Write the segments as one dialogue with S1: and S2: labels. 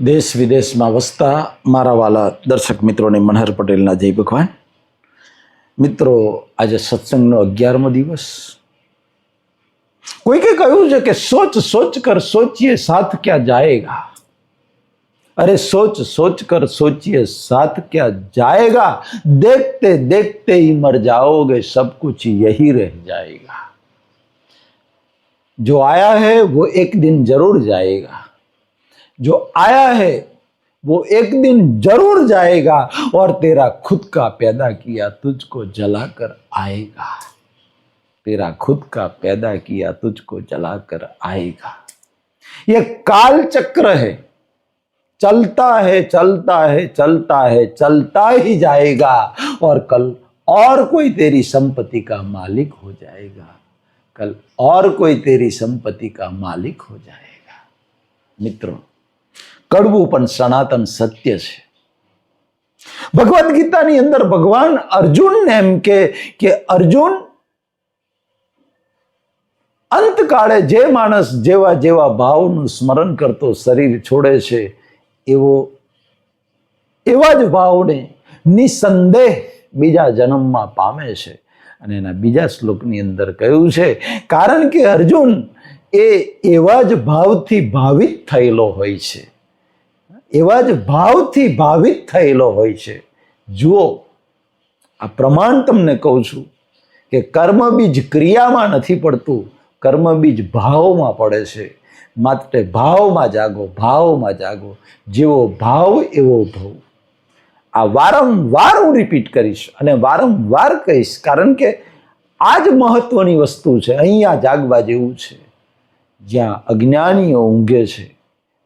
S1: દેશ વિદેશમાં વસતા મારા વાલા દર્શક મિત્રોને મનહર પટેલના જય ભગવાન મિત્રો આજે સત્સંગનો અગિયારમો દિવસ કોઈકે કહ્યું છે કે સોચ સોચ કર સોચીએ સાથ ક્યાં જાએગા અરે સોચ સોચ કર सोचिए साथ क्या जाएगा देखते देखते ही मर जाओगे सब कुछ यही रह जाएगा जो आया है वो एक दिन जरूर जाएगा जो आया है, वो एक दिन ज़रूर जाएगा और तेरा खुद का पैदा किया तुझको जलाकर आएगा। तेरा खुद का पैदा किया तुझको जलाकर आएगा। ये काल चक्र है। चलता है चलता है चलता है, चलता ही जाएगा और कल और कोई तेरी संपत्ति का मालिक हो जाएगा। कल और कोई तेरी संपत्ति का मालिक हो जाएगा। मित्रों કડવું પણ સનાતન સત્ય છે. ભગવદ્ ગીતાની અંદર ભગવાન અર્જુનને એમ કે કે અર્જુન, અંતકાળે જે માણસ જેવા જેવા ભાવનું સ્મરણ કરતો શરીર છોડે છે, એવો, એવા જ ભાવને નિસંદેહ બીજા જન્મમાં પામે છે. અને એના બીજા શ્લોકની અંદર કહ્યું છે, કારણ કે અર્જુન એ એવા જ ભાવથી ભાવિત થયેલો હોય છે. એવા જ ભાવથી ભાવિત થયેલો હોય છે. જુઓ, આ પ્રમાણ તમને કહું છું કે કર્મ બીજ ક્રિયામાં નથી પડતું, કર્મ બીજ ભાવમાં પડે છે. માત્ર ભાવમાં જાગો ભાવમાં જાગો, જેવો ભાવ એવો ભાવ. આ વારંવાર હું રિપીટ કરીશ અને વારંવાર કહીશ, કારણ કે આ જ મહત્વની વસ્તુ છે, અહીંયા જાગવા જેવું છે. જ્યાં અજ્ઞાનીઓ ઊંઘે છે.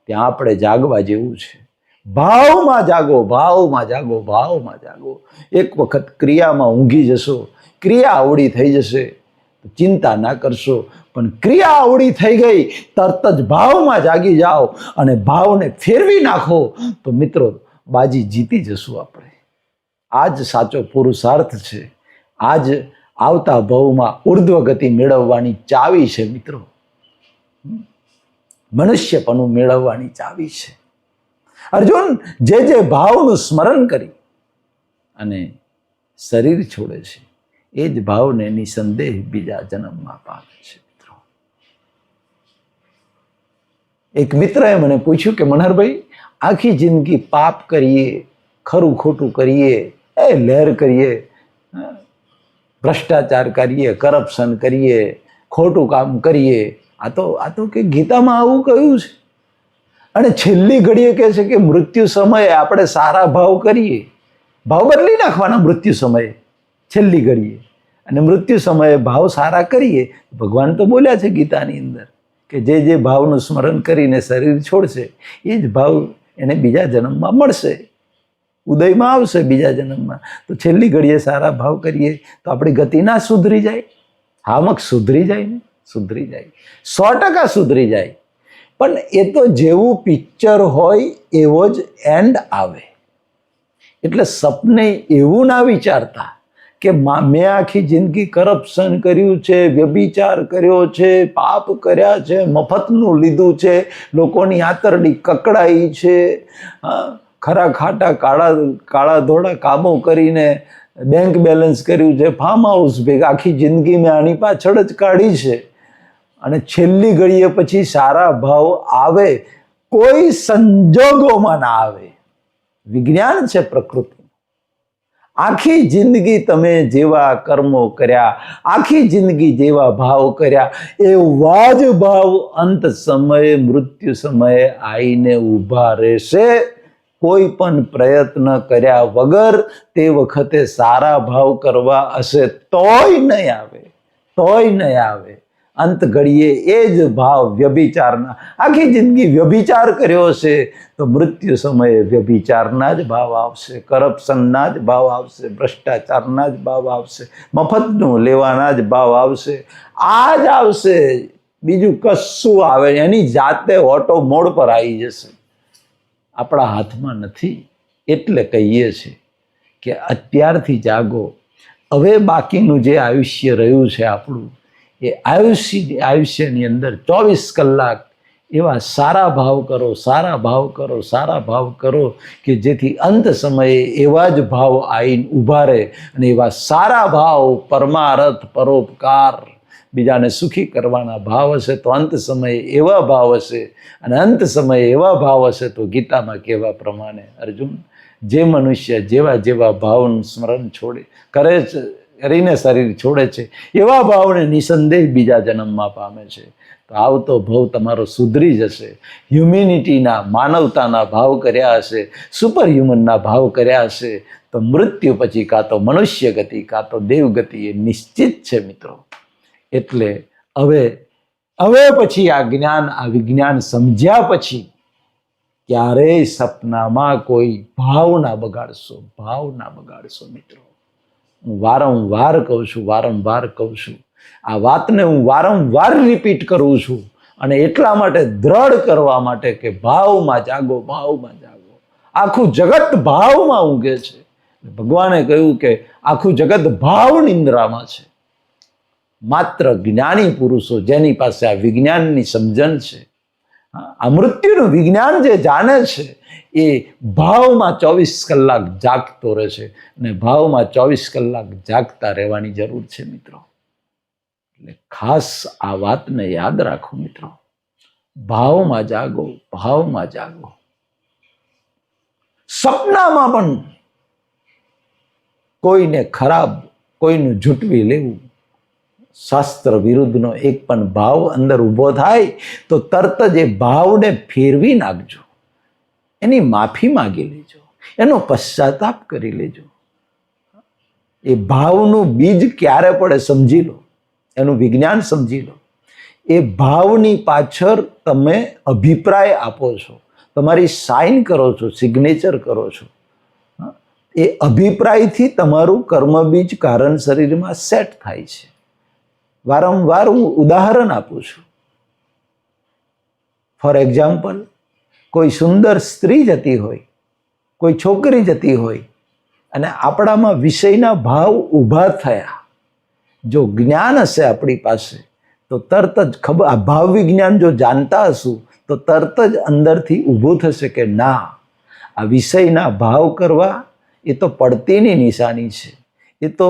S1: ત્યાં આપણે જાગવા જેવું છે. ભાવમાં જાગો ભાવમાં જાગો ભાવમાં જાગો. એક વખત ક્રિયામાં ઊંઘી જશો, ક્રિયા આવડી થઈ જશે ચિંતા ના કરશો. પણ ક્રિયા આવડી થઈ ગઈ, તરત જ ભાવમાં જાગી જાઓ અને ભાવને ફેરવી નાખો. તો મિત્રો, બાજી જીતી જશું આપણે. આ જ સાચો પુરુષાર્થ છે. આ જ આવતા ભાવમાં ઉર્ધ્વગતિ મેળવવાની ચાવી છે મિત્રો. મનુષ્યપણું મેળવવાની ચાવી છે. અર્જુન જે જે ભાવનું સ્મરણ કરી અને શરીર છોડે છે, એ જ ભાવને નિસંદેહ બીજા જન્મમાં પામે છે, મિત્રો. એક મિત્રએ મને પૂછ્યું કે, મનહરભાઈ, આખી જિંદગી પાપ કરીએ, ખરું ખોટું કરીએ, એ લહેર કરીએ ભ્રષ્ટાચાર કરીએ, કરપ્શન કરીએ, ખોટું કામ કરીએ આ તો આ તો કે ગીતામાં આવું કહ્યું છે. અને છેલ્લી ઘડીએ કહે છે કે મૃત્યુ સમયે આપણે સારા ભાવ કરીએ. ભાવ બદલી નાખવાના મૃત્યુ સમયે, છેલ્લી ઘડીએ. અને મૃત્યુ સમયે ભાવ સારા કરીએ. ભગવાન તો બોલ્યા છે ગીતાની અંદર કે જે જે ભાવનું સ્મરણ કરીને શરીર છોડશે, એ જ ભાવ એને બીજા જન્મમાં મળશે. ઉદયમાં આવશે બીજા જન્મમાં. તો છેલ્લી ઘડીએ સારા ભાવ કરીએ તો આપણી ગતિ ના સુધરી જાય. હામક સુધરી જાય ને. સુધરી જાય. સો ટકા સુધરી જાય. પણ એ તો જેવું પિક્ચર હોય એવો જ એન્ડ આવે. એટલે સપને એવું ના વિચારતા કે મેં આખી જિંદગી કરપ્શન કર્યું છે, વ્યભિચાર કર્યો છે, પાપ કર્યા છે, મફતનું લીધું છે, લોકોની આતરડી કકડાઈ છે ખરા ખાટા કાળા કાળા ધોળા કામો કરીને બેંક બેલેન્સ કર્યું છે ફાર્મ હાઉસ ભેગા, આખી જિંદગી મેં આની પાછળ જ કાઢી છે. અને છેલ્લી ઘડીએ પછી સારા ભાવ આવે, કોઈ સંજોગોમાં ના આવે. વિજ્ઞાન છે પ્રકૃતિ આખી જિંદગી તમે જેવા કર્મો કર્યા, આખી જિંદગી જેવા ભાવ કર્યા એવા જ ભાવ અંત સમયે, મૃત્યુ સમયે આવીને ઊભા રહેશે. કોઈ પણ પ્રયત્ન કર્યા વગર તે વખતે સારા ભાવ કરવા હશે, તોય નહીં આવે, તોય નહીં આવે. અંત ઘડીએ એ જ ભાવ વ્યભિચારના. આખી જિંદગી વ્યભિચાર કર્યો હશે તો મૃત્યુ સમયે વ્યભિચારના જ ભાવ આવશે, કરપ્શનના જ ભાવ આવશે, ભ્રષ્ટાચારના જ ભાવ આવશે, મફતનું લેવાના જ ભાવ આવશે. આ જ આવશે, બીજું કશું આવે, એની જાતે ઓટો મોડ પર આવી જશે. આપણા હાથમાં નથી, એટલે કહીએ છીએ કે અત્યારથી જાગો. હવે બાકીનું જે આયુષ્ય રહ્યું છે આપણું એ આયુષ્ય આયુષ્યની અંદર ચોવીસ કલાક એવા સારા ભાવ કરો, સારા ભાવ કરો, સારા ભાવ કરો કે જેથી અંત સમયે એવા જ ભાવ આવીને ઊભા રહે અને એવા સારા ભાવ પરમારથ, પરોપકાર બીજાને સુખી કરવાના ભાવ હશે તો અંત સમયે એવા ભાવ હશે અને અંત સમયે એવા ભાવ હશે તો ગીતામાં કહેવા પ્રમાણે અર્જુન, જે મનુષ્ય જેવા જેવા ભાવનું સ્મરણ છોડે, કરે છે કરીને શરીર છોડે છે. એવા ભાવને નિસંદેહ બીજા જન્મમાં પામે છે. તો આવતો ભાવ તમારો સુધરી જશે. હ્યુમિનિટીના માનવતાના ભાવ કર્યા હશે. સુપર હ્યુમનના ભાવ કર્યા હશે. તો મૃત્યુ પછી કાં તો મનુષ્ય ગતિ, કાં તો દેવ ગતિ એ નિશ્ચિત છે મિત્રો. એટલે હવે હવે પછી આ જ્ઞાન, આ વિજ્ઞાન સમજ્યા પછી ક્યારેય સપનામાં કોઈ ભાવ ના બગાડશો ભાવ ના બગાડશો મિત્રો. હું વારંવાર કહું છું, વારંવાર કહું છું. આ વાતને હું વારંવાર રિપીટ કરું છું અને એટલા માટે દ્રઢ કરવા માટે કે ભાવમાં જાગો ભાવમાં જાગો. આખું જગત ભાવમાં ઊંઘે છે. ભગવાને કહ્યું કે આખું જગત ભાવ નિંદ્રામાં છે. માત્ર જ્ઞાની પુરુષો જેની પાસે આ વિજ્ઞાનની સમજણ છે. આ મૃત્યુનું વિજ્ઞાન જે જાણે છે એ ભાવમાં ચોવીસ કલાક જાગતો રહે છે અને ભાવમાં ચોવીસ કલાક જાગતા રહેવાની જરૂર છે મિત્રો. એટલે ખાસ આ વાતને યાદ રાખો મિત્રો. ભાવમાં જાગો ભાવમાં જાગો. સપનામાં પણ કોઈને ખરાબ, કોઈનું જૂટવી લેવું, શાસ્ત્ર વિરુદ્ધનો એક પણ ભાવ અંદર ઊભો થાય તો તરત જ એ ભાવને ફેરવી નાખજો. એની માફી માગી લેજો. એનો પશ્ચાતાપ કરી લેજો. એ ભાવનું બીજ ક્યારે પડે સમજી લો. એનું વિજ્ઞાન સમજી લો. એ ભાવની પાછળ તમે અભિપ્રાય આપો છો. તમારી સાઇન કરો છો, સિગ્નેચર કરો છો. એ અભિપ્રાયથી તમારું કર્મબીજ કારણ શરીરમાં સેટ થાય છે. વારંવાર હું ઉદાહરણ આપું છું. ફોર એક્ઝામ્પલ કોઈ સુંદર સ્ત્રી જતી હોય, કોઈ છોકરી જતી હોય, અને આપણામાં વિષયના ભાવ ઊભા થયા. જો જ્ઞાન હશે આપણી પાસે, તો તરત જ ખબર, આ ભાવ વિજ્ઞાન જો જાણતા હશું, તો તરત જ અંદરથી ઊભું થશે કે ના, આ વિષયના ભાવ કરવા એ તો પડતીની નિશાની છે, એ તો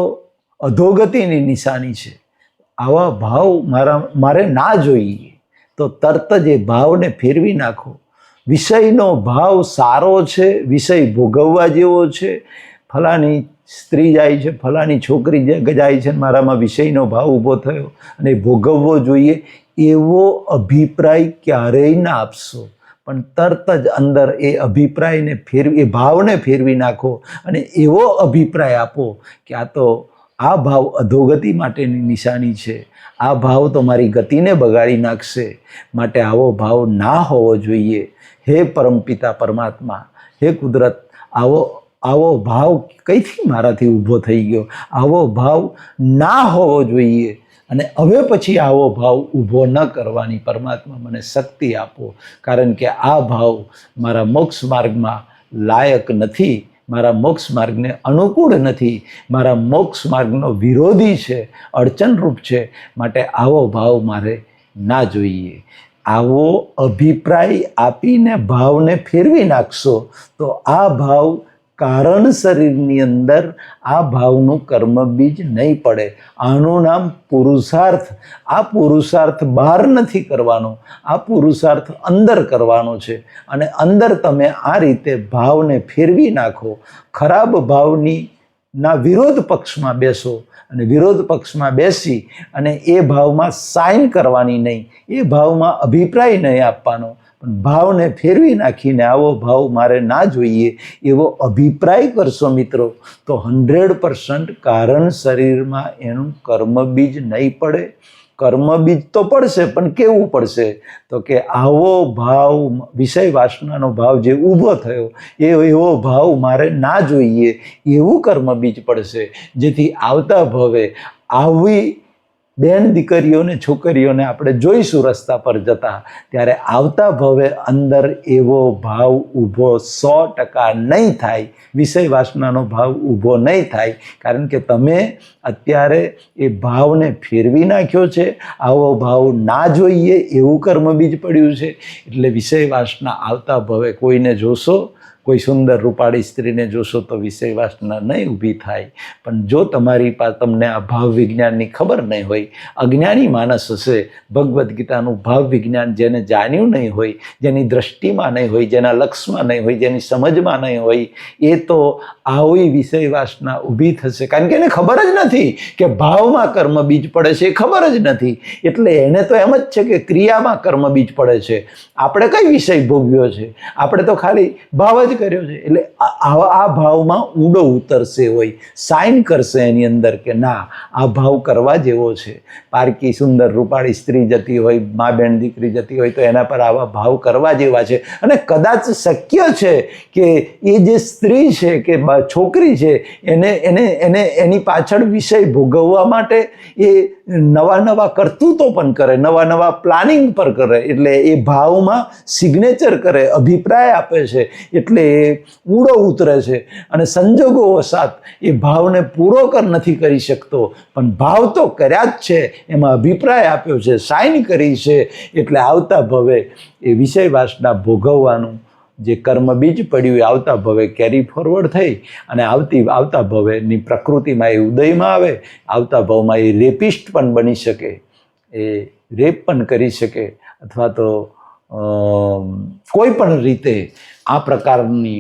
S1: અધોગતિની નિશાની છે. આવા ભાવ મારા, મારે ના જોઈએ. તો તરત જ એ ભાવને ફેરવી નાખો. વિષયનો ભાવ સારો છે, વિષય ભોગવવા જેવો છે. ફલાની સ્ત્રી જાય છે ફલાની છોકરી જાય છે, મારામાં વિષયનો ભાવ ઊભો થયો અને ભોગવવો જોઈએ એવો અભિપ્રાય ક્યારેય ના આપશો. પણ તરત જ અંદર એ અભિપ્રાયને ફેરવી, એ ભાવને ફેરવી નાખો અને એવો અભિપ્રાય આપો કે આ તો આ ભાવ અધોગતિ માટેની નિશાની છે. આ ભાવ તો મારી ગતિને બગાડી નાખશે. માટે આવો ભાવ ના હોવો જોઈએ. હે પરમપિતા પરમાત્મા, હે કુદરત, આવો આવો ભાવ કઈથી મારાથી ઊભો થઈ ગયો? આવો ભાવ ના હોવો જોઈએ. અને હવે પછી આવો ભાવ ઊભો ન કરવાની પરમાત્મા મને શક્તિ આપો. કારણ કે આ ભાવ મારા મોક્ષ માર્ગમાં લાયક નથી. મારા મોક્ષ માર્ગને અનુકૂળ નથી. મારા મોક્ષ માર્ગનો વિરોધી છે, અડચણરૂપ છે. માટે આવો ભાવ મારે ના જોઈએ. આવો અભિપ્રાય આપીને ભાવને ફેરવી નાખશો તો આ ભાવ કારણ શરીરની અંદર આ ભાવનું કર્મ બીજ નહીં પડે. આનું નામ પુરુષાર્થ. આ પુરુષાર્થ બહાર નથી કરવાનો. આ પુરુષાર્થ અંદર કરવાનો છે. અને અંદર તમે આ રીતે ભાવને ફેરવી નાખો. ખરાબ ભાવની ના વિરોધ પક્ષમાં બેસો અને વિરોધ પક્ષમાં બેસી અને એ ભાવમાં સાઇન કરવાની નહીં. એ ભાવમાં અભિપ્રાય નહીં આપવાનો. પણ ભાવને ફેરવી નાખીને આવો ભાવ મારે ના જોઈએ એવો અભિપ્રાય કરશો મિત્રો. તો હંડ્રેડ પર્સન્ટ કારણ શરીરમાં એનું કર્મબીજ નહીં પડે. કર્મબીજ તો પડશે, પણ કેવું પડશે? તો કે આવો ભાવ, વિષય વાસનાનો ભાવ જે ઊભો થયો, એ એવો ભાવ મારે ના જોઈએ. એવું કર્મબીજ પડશે. જેથી આવતા ભવે આવી બેન દીકરીઓને છોકરીઓને આપણે જોઈશું રસ્તા પર જતા, ત્યારે આવતા ભવે અંદર એવો ભાવ ઊભો સો ટકા નહીં થાય. વિષય વાસનાનો ભાવ ઊભો નહીં થાય. કારણ કે તમે અત્યારે એ ભાવને ફેરવી નાખ્યો છે, આવો ભાવ ના જોઈએ, એવું કર્મ બીજ પડ્યું છે. એટલે વિષય વાસના આવતા ભવે કોઈને જોશો કોઈ સુંદર રૂપાળી સ્ત્રીને જોશો તો વિષય વાસના નહીં ઊભી થાય. પણ જો તમારી પાસે તમને આ ભાવ વિજ્ઞાનની ખબર નહીં હોય, અજ્ઞાની માણસ હશે, ભગવદ્ ગીતાનું ભાવ વિજ્ઞાન જેને જાણ્યું નહીં હોય, જેની દ્રષ્ટિમાં નહીં હોય, જેના લક્ષમાં નહીં હોય, જેની સમજમાં નહીં હોય, એ તો આવી વિષય વાસના ઊભી થશે. કારણ કે એને ખબર જ નથી કે ભાવમાં કર્મ બીજ પડે છે, એ ખબર જ નથી. એટલે એને તો એમ જ છે કે ક્રિયામાં કર્મ બીજ પડે છે. આપણે કઈ વિષય ભોગવ્યો છે? આપણે તો ખાલી ભાવ જ કર્યો છે. એટલે આ ભાવમાં ઊંડો ઉતરશે હોય સાઇન કરશે એની અંદર કે ના, આ ભાવ કરવા જેવો છે. પારકી સુંદર રૂપાળી સ્ત્રી જતી હોય, મા બેન દીકરી જતી હોય, તો એના પર આવા ભાવ કરવા જેવા છે. અને કદાચ શક્ય છે કે એ જે સ્ત્રી છે કે છોકરી છે, એને એને એને એની પાછળ વિષય ભોગવવા માટે એ નવા નવા કરતૂતો પણ કરે, નવા નવા પ્લાનિંગ પર કરે. એટલે એ ભાવમાં સિગ્નેચર કરે, અભિપ્રાય આપે છે. એટલે એ ઊંડો ઉતરે છે. અને સંજોગો વસાત એ ભાવને પૂરો કર નથી કરી શકતો. પણ ભાવ તો કર્યા જ છે. એમાં અભિપ્રાય આપ્યો છે સાઇન કરી છે. એટલે આવતા ભવે એ વિષય વાસના ભોગવવાનું જે કર્મ બીજ પડ્યું એ આવતા ભવે કેરી ફોરવર્ડ થઈ. અને આવતી, આવતા ભવેની પ્રકૃતિમાં એ ઉદયમાં આવે. આવતા ભવમાં એ રેપિસ્ટ પણ બની શકે. એ રેપ પણ કરી શકે. અથવા તો કોઈ પણ રીતે આ પ્રકારની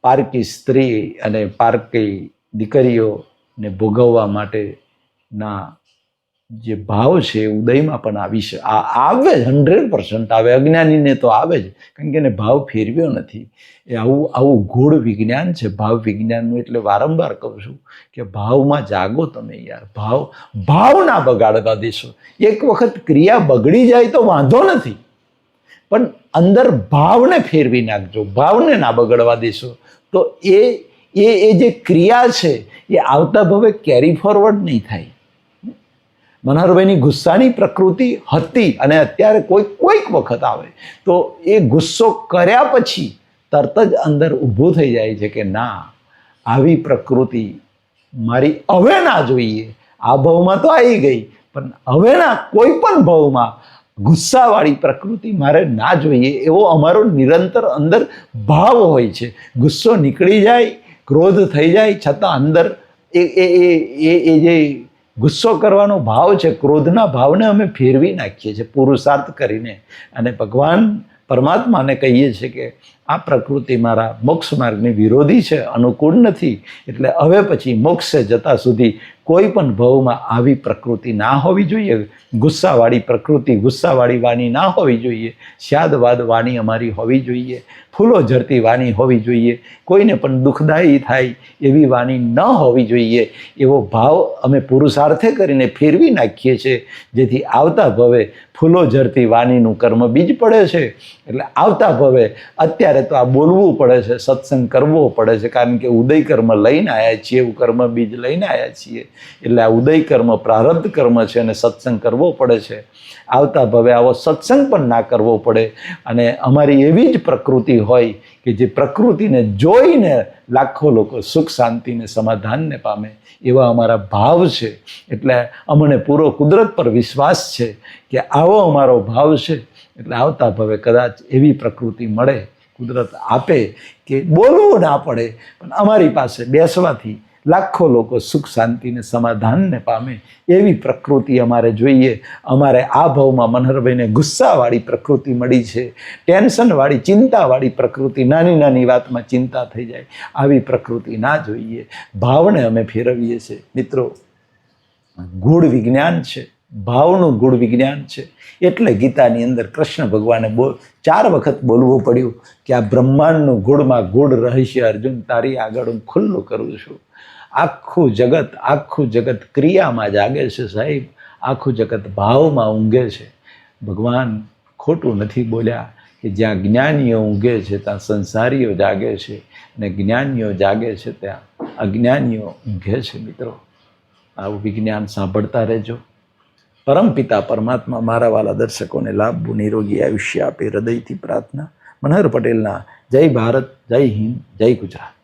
S1: પારકી સ્ત્રી અને પારકી દીકરીઓને ભોગવવા માટેના જે ભાવ છે ઉદયમાં પણ આવી છે આ આવે જ હંડ્રેડ પર્સન્ટ, આવે, અજ્ઞાનીને તો આવે જ. કારણ કે એને ભાવ ફેરવ્યો નથી. એ આવું આવું ગૂઢ વિજ્ઞાન છે. ભાવ વિજ્ઞાનનું એટલે વારંવાર કહું છું કે ભાવમાં જાગો તમે યાર. ભાવ ભાવ ના બગાડતા દેશો. એક વખત ક્રિયા બગડી જાય તો વાંધો નથી. પણ અંદર ભાવને ફેરવી નાખજો, ભાવને ના બગડવા દેશો. તો એ એ એ જે ક્રિયા છે, એ આવતા ભવે કેરી ફોરવર્ડ નહીં થાય. મનહરભાઈની ગુસ્સાની પ્રકૃતિ હતી અને અત્યારે કોઈક કોઈક વખત આવે. તો એ ગુસ્સો કર્યા પછી તરત જ અંદર ઊભું થઈ જાય છે કે ના, આવી પ્રકૃતિ મારી હવે ના જોઈએ. આ ભાવમાં તો આવી ગઈ, પણ હવેના કોઈ પણ ભાવમાં ગુસ્સાવાળી પ્રકૃતિ મારે ના જોઈએ એવો અમારો નિરંતર અંદર ભાવ હોય છે. ગુસ્સો નીકળી જાય, ક્રોધ થઈ જાય, છતાં અંદર એ એ એ એ જે ગુસ્સો કરવાનો ભાવ છે, ક્રોધના ભાવને અમે ફેરવી નાખીએ છીએ પુરુષાર્થ કરીને. અને ભગવાન પરમાત્માને કહીએ છીએ કે આ પ્રકૃતિ મારા મોક્ષ માર્ગની વિરોધી છે, અનુકૂળ નથી. એટલે હવે પછી મોક્ષે જતા સુધી કોઈ પણ ભાવમાં આવી પ્રકૃતિ ના હોવી જોઈએ, ગુસ્સાવાળી પ્રકૃતિ, ગુસ્સાવાળી વાણી ના હોવી જોઈએ સ્યાદવાદ વાણી અમારી હોવી જોઈએ, ફૂલો ઝરતી વાણી હોવી જોઈએ, કોઈને પણ દુઃખદાયી થાય એવી વાણી ન હોવી જોઈએ, એવો ભાવ અમે પુરુષાર્થે કરીને ફેરવી નાખીએ છીએ, જેથી આવતા ભવે ફૂલો ઝરતી વાણીનું કર્મ બીજ પડે છે. એટલે આવતા ભવે અત્યારે તો આ બોલવું પડે છે, સત્સંગ કરવો પડે છે, કારણ કે ઉદય કર્મ લઈને આવ્યા છીએ, એવું કર્મ બીજ લઈને આવ્યા છીએ. એટલે આ ઉદય કર્મ, પ્રારબ્ધ કર્મ છે અને સત્સંગ કરવો પડે છે. આવતા ભવે આવો સત્સંગ પણ ના કરવો પડે. અને અમારી એવી જ પ્રકૃતિ હોય કે જે પ્રકૃતિને જોઈને લાખો લોકો સુખ શાંતિને સમાધાનને પામે એવા અમારા ભાવ છે. એટલે અમને પૂરો કુદરત પર વિશ્વાસ છે કે આવો અમારો ભાવ છે. એટલે આવતા ભવે કદાચ એવી પ્રકૃતિ મળે, કુદરત આપે કે બોલવું ના પડે. પણ અમારી પાસે બેસવાથી લાખો લોકો સુખ શાંતિને સમાધાનને પામે એવી પ્રકૃતિ અમારે જોઈએ. અમારે આ ભાવમાં મનહરભાઈને ગુસ્સાવાળી પ્રકૃતિ મળી છે. ટેન્શનવાળી, ચિંતાવાળી પ્રકૃતિ, નાની નાની વાતમાં ચિંતા થઈ જાય. આવી પ્રકૃતિ ના જોઈએ. ભાવને અમે ફેરવીએ છીએ મિત્રો ગૂઢ વિજ્ઞાન છે. ભાવનું ગૂઢ વિજ્ઞાન છે. એટલે ગીતાની અંદર કૃષ્ણ ભગવાને બોલ ચાર વખત બોલવું પડ્યું કે આ બ્રહ્માંડનું ગૂઢમાં ગૂઢ રહસ્ય અર્જુન, તારી આગળ હું ખુલ્લું કરું છું. આખું જગત આખું જગત ક્રિયામાં જાગે છે સાહેબ. આખું જગત ભાવમાં ઊંઘે છે. ભગવાન ખોટું નથી બોલ્યા કે જ્યાં જ્ઞાનીઓ ઊંઘે છે, ત્યાં સંસારીઓ જાગે છે અને જ્ઞાનીઓ જાગે છે, ત્યાં અજ્ઞાનીઓ ઊંઘે છે મિત્રો. આવું વિજ્ઞાન સાંભળતા રહેજો. પરમપિતા પરમાત્મા મારા વાલા દર્શકોને લાભવું નિરોગી આયુષ્ય આપે હૃદયથી પ્રાર્થના. મનહર પટેલના જય ભારત, જય હિન્દ, જય ગુજરાત.